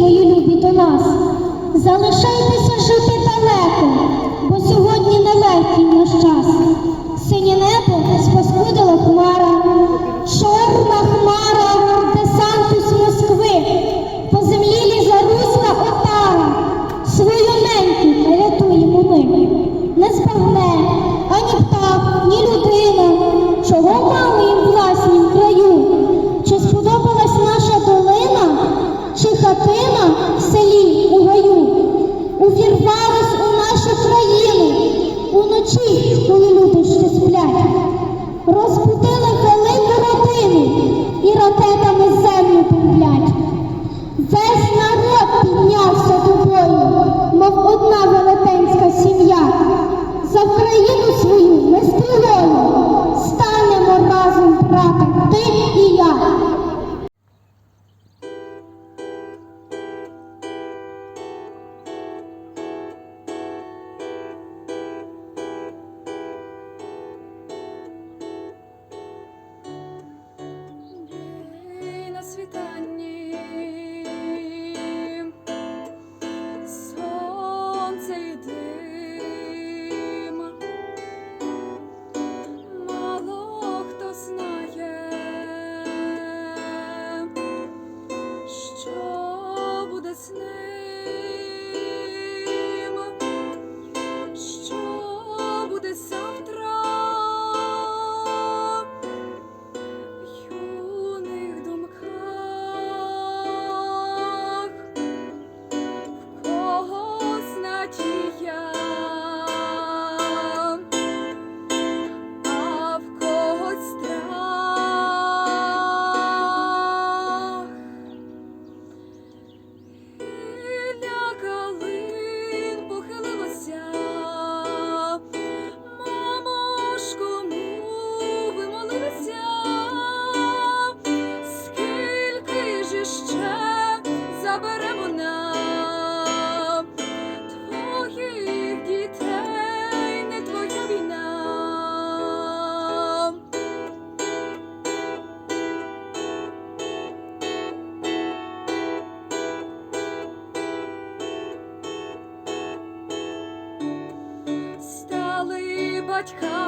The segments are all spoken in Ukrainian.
мої любі, до нас. Залишайтеся жити далеко, Hospital. Стали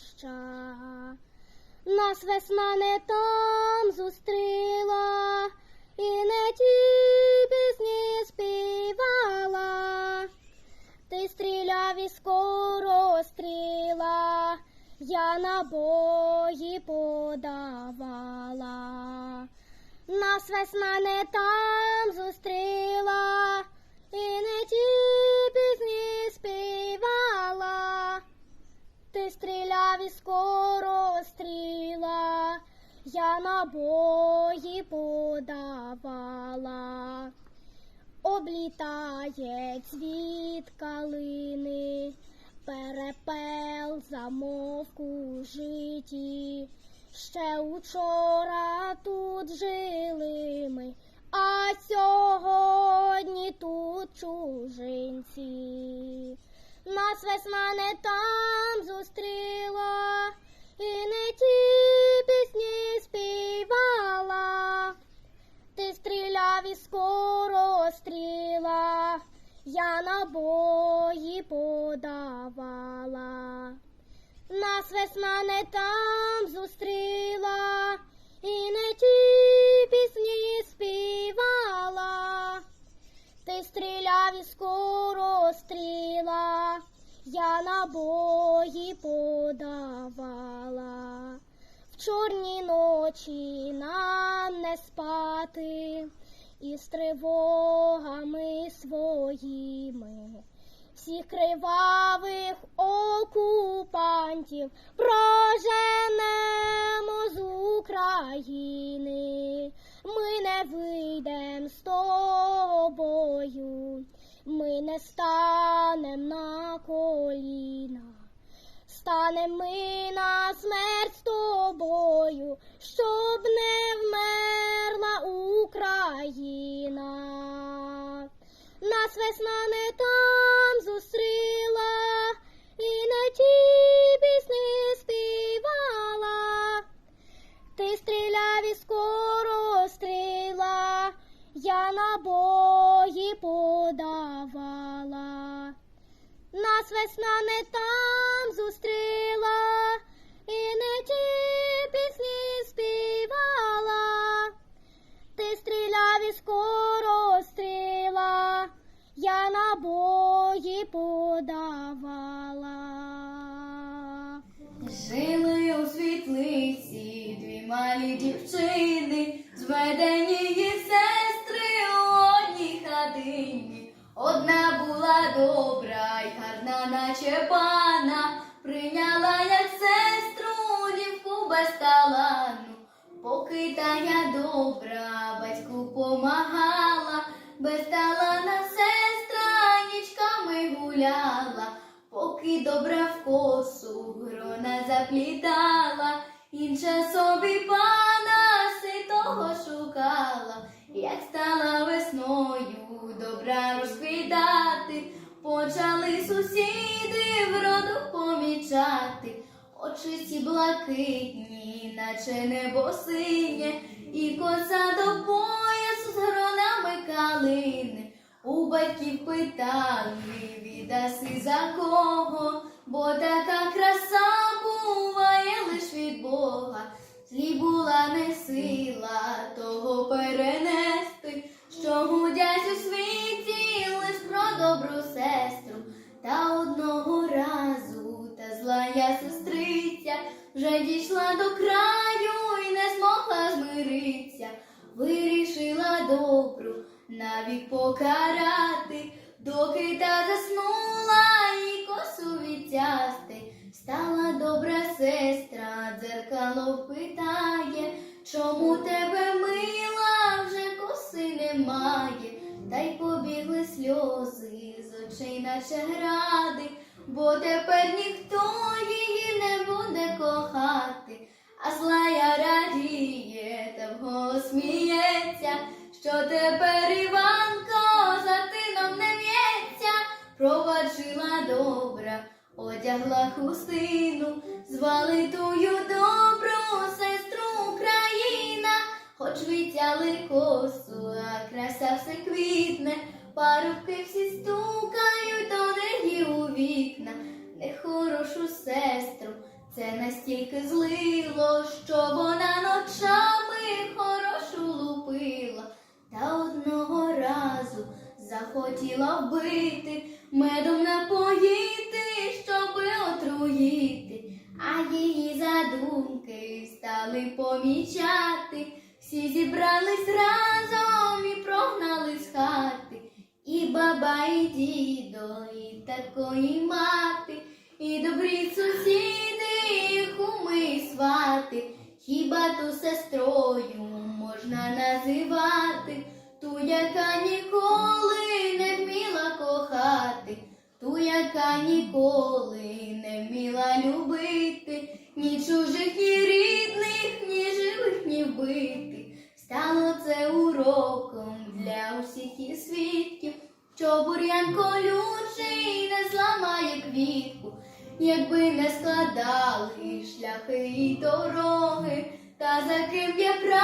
пожарища. Нас весна не там зустріла, і не ті пісні співала. Ти стріляв і скоро стріла, я набої подавала. Нас весна не там зустріла, стріляв і скоро стріла, я набої подавала. Облітає цвіт калини, перепел замовку у житті. Ще учора тут жили ми, а сьогодні тут чужинці. Нас весна не там зустріла, і не ті пісні співала. Ти стріляв і скоро стріла, я набої подавала. Нас весна не там зустріла, і не ті пісні співала. Ти стріляв і скоро стріла, набої подавала. В чорні ночі нам не спати із тривогами своїми. Всіх кривавих окупантів проженемо з України. Ми не вийдем з тобою, ми не станем на коліна. Станем ми на смерть з тобою, щоб не вмерла Україна. Нас весна не там весна не там зустріла, і не ті пісні співала. Ти стріляв і скоро стріла, я набої подавала. Жили у світлиці дві малі дівчини, зведені її сестри у одній хатині. Одна була гарна, наче пана, прийняла як сестру дівку без талану. Поки тая добра батьку помагала, без талана сестра нічками гуляла, поки добра в косу грона заплітала, інша собі пана ситого шукала, як стала весною добра розквітати, почали сусіди вроду помічати. Очі ці блакитні, наче небо синє, і коса до поясу з гронами калини. У батьків питали, віддаси за кого, бо така краса буває лиш від Бога. Злі була не сила того перенести, покарати, доки та заснула і косу відтясти. Стала добра сестра, дзеркало питає, чому тебе мила вже коси немає, та й побігли сльози з очей, наче гради, бо тепер ніхто її не буде кохати, а злая радіє та вголос сміється, що тепер Іванко за тином не в'ється, проваджила добра одягла хустину, звали тую добру сестру Україна, хоч витяли косу, а краса все квітне, парубки всі стукають до неї у вікна, нехорошу сестру, це настільки злило, що вона лупила, та одного разу захотіла вбити, медом напоїти, щоби отруїти, а її задумки стали помічати, всі зібрались разом і прогнали з хати, і баба, і дідо, і татко, і мати, і добрі сусіди, і куми, і свати, хіба ту сестрою можна називати, ту, яка ніколи не вміла кохати, ту, яка ніколи не вміла любити, ні чужих, ні рідних, ні живих, ні вбитих. Стало це уроком для усіх і свідків, що бур'ян колючий не зламає квітку, якби не складали шляхи і дороги, та за ким є правда,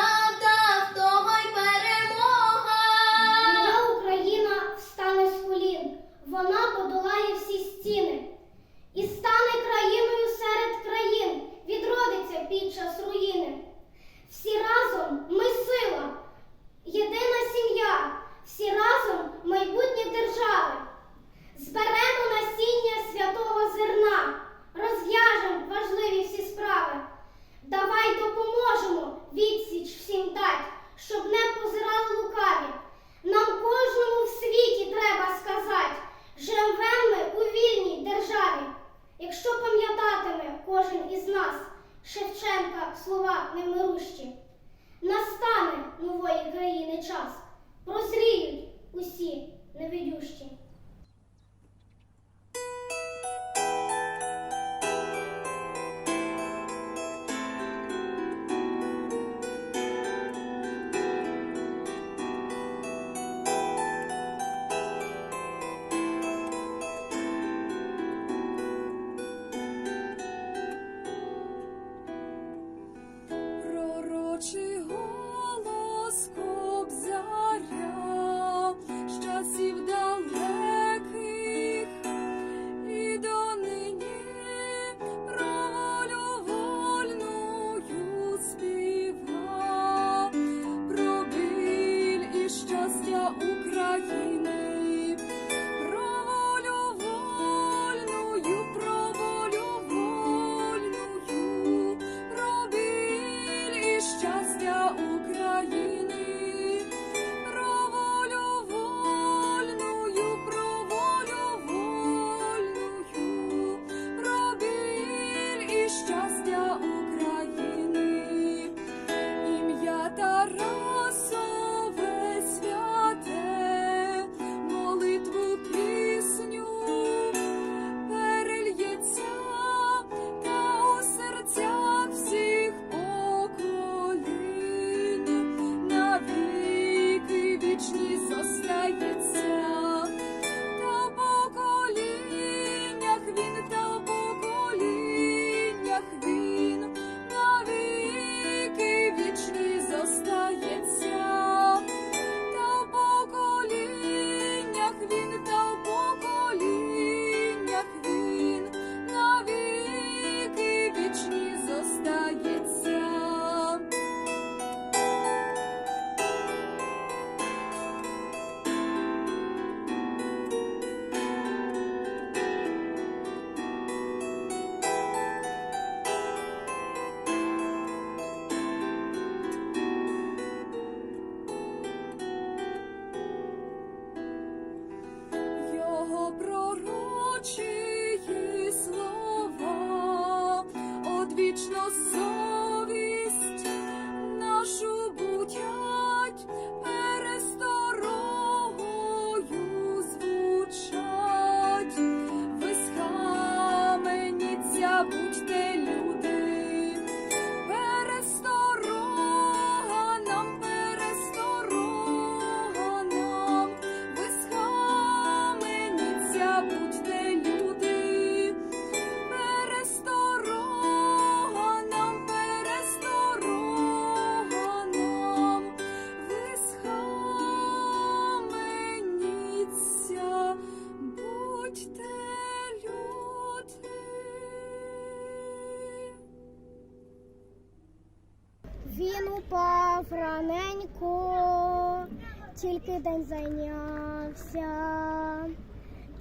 тільки день зайнявся.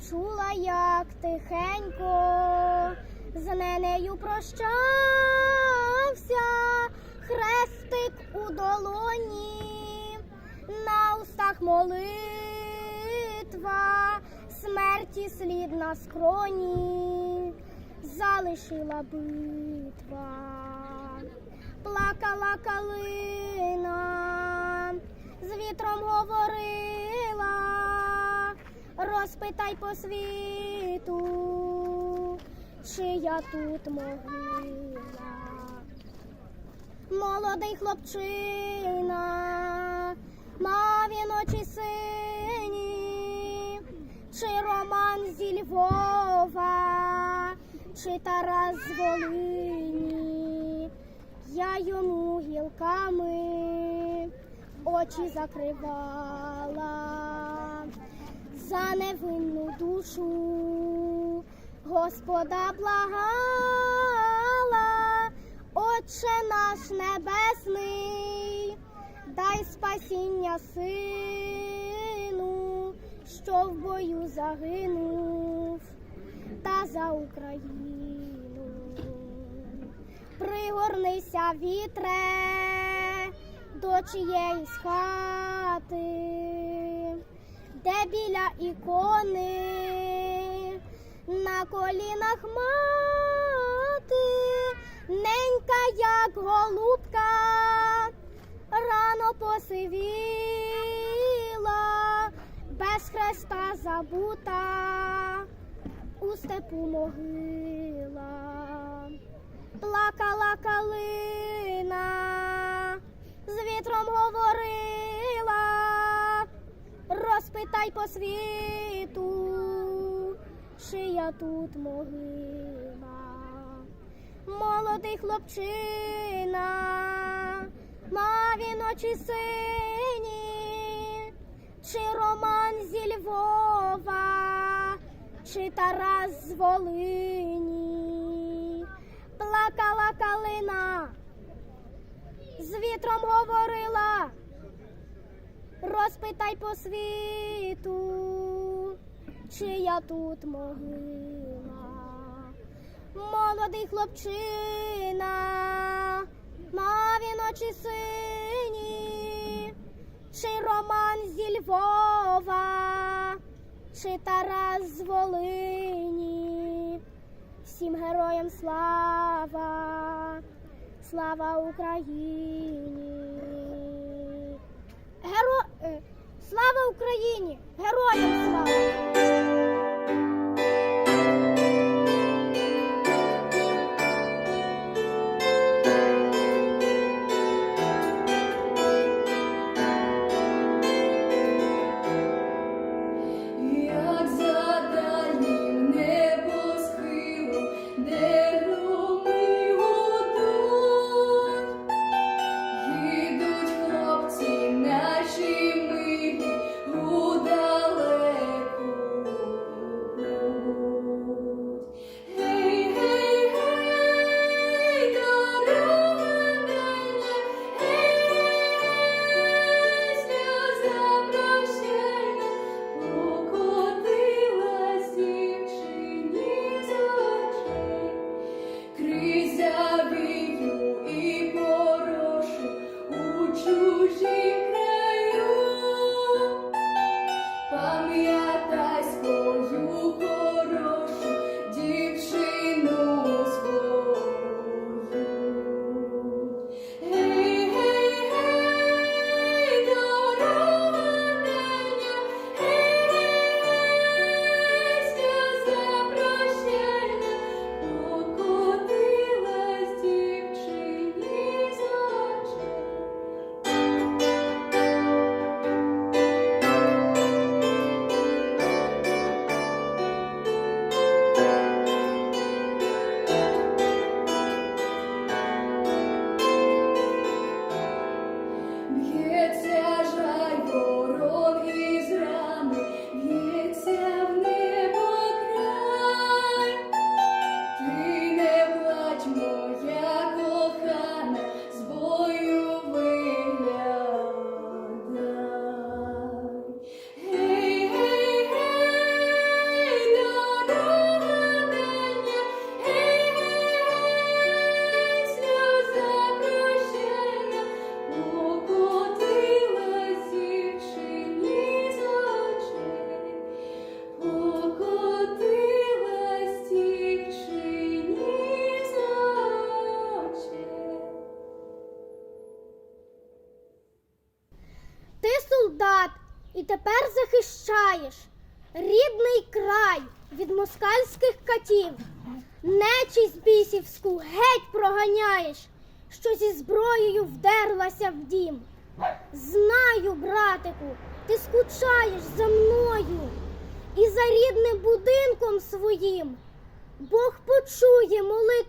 Чула, як тихенько з ненею прощався, хрестик у долоні, на устах молитва, смерті слід на скроні, залишила битва, плакала калина, вітром говорила, розпитай по світу, чи я тут могила. Молодий хлопчина, мав він очі сині, чи Роман зі Львова, чи Тарас з Волині, я йому гілками очі закривала за невинну душу, Господа благала, Отче наш небесний, дай спасіння сину, що в бою загинув, та за Україну. Пригорнися вітре до чиєїсь хати, де біля ікони на колінах мати, ненька, як голубка, рано посивіла, без хреста забута, у степу могила. Плакала калина, вітром говорила, розпитай по світу, чи я тут могила. Молодий хлопчина, мав він очі сині, чи Роман зі Львова, чи Тарас з Волині, плакала калина, з вітром говорила, розпитай по світу, чи я тут могила. Молодий хлопчина, мав він очі сині, чи Роман зі Львова, чи Тарас з Волині, всім героям слава, слава Україні. Геро... е, Слава Україні! Героям слава!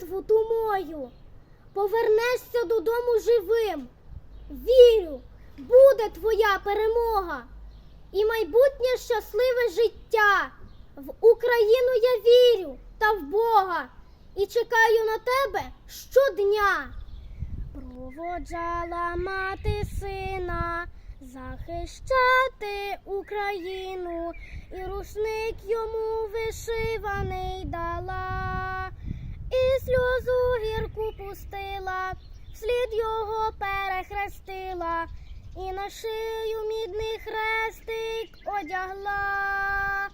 Молитву ту мою, повернешся додому живим. Вірю, буде твоя перемога і майбутнє щасливе життя. В Україну я вірю та в Бога і чекаю на тебе щодня. Проводжала мати сина захищати Україну, і рушник йому вишиваний дала, і сльозу гірку пустила, вслід його перехрестила, і на шию мідний хрестик одягла,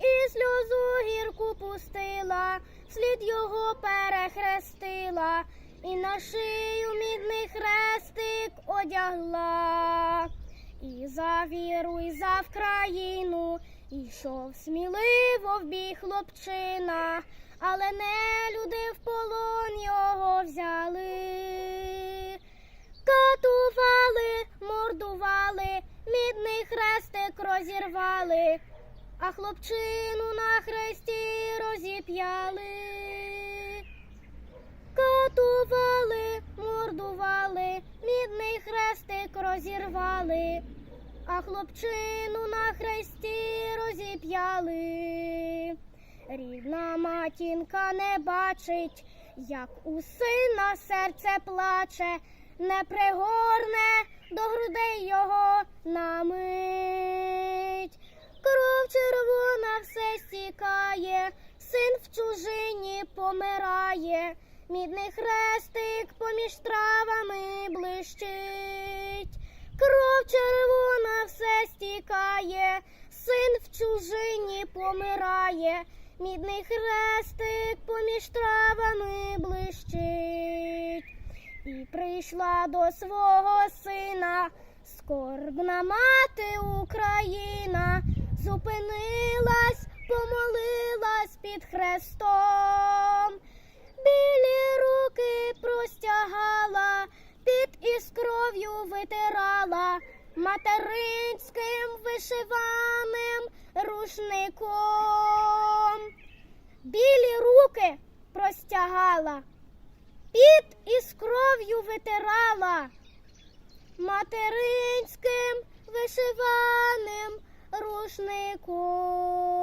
і сльозу гірку пустила, вслід його перехрестила, і на шию мідний хрестик одягла. І за віру, і за Вкраїну ішов сміливо в бій хлопчина, але не люди в полон його взяли. Катували, мордували, мідний хрестик розірвали, а хлопчину на хресті розіп'яли. Катували, мордували, мідний хрестик розірвали, а хлопчину на хресті розіп'яли. Рідна матінка не бачить, як у сина серце плаче, не пригорне до грудей його на мить. Кров червона все стікає, син в чужині помирає, мідний хрестик поміж травами блищить. Кров червона все стікає, син в чужині помирає, мідний хрестик поміж травами блищить. І прийшла до свого сина скорбна мати Україна, зупинилась, помолилась під хрестом, білі руки простягала, під із кров'ю витирала материнським вишиваним рушником. Білі руки простягала, під із кров'ю витирала материнським вишиваним рушником.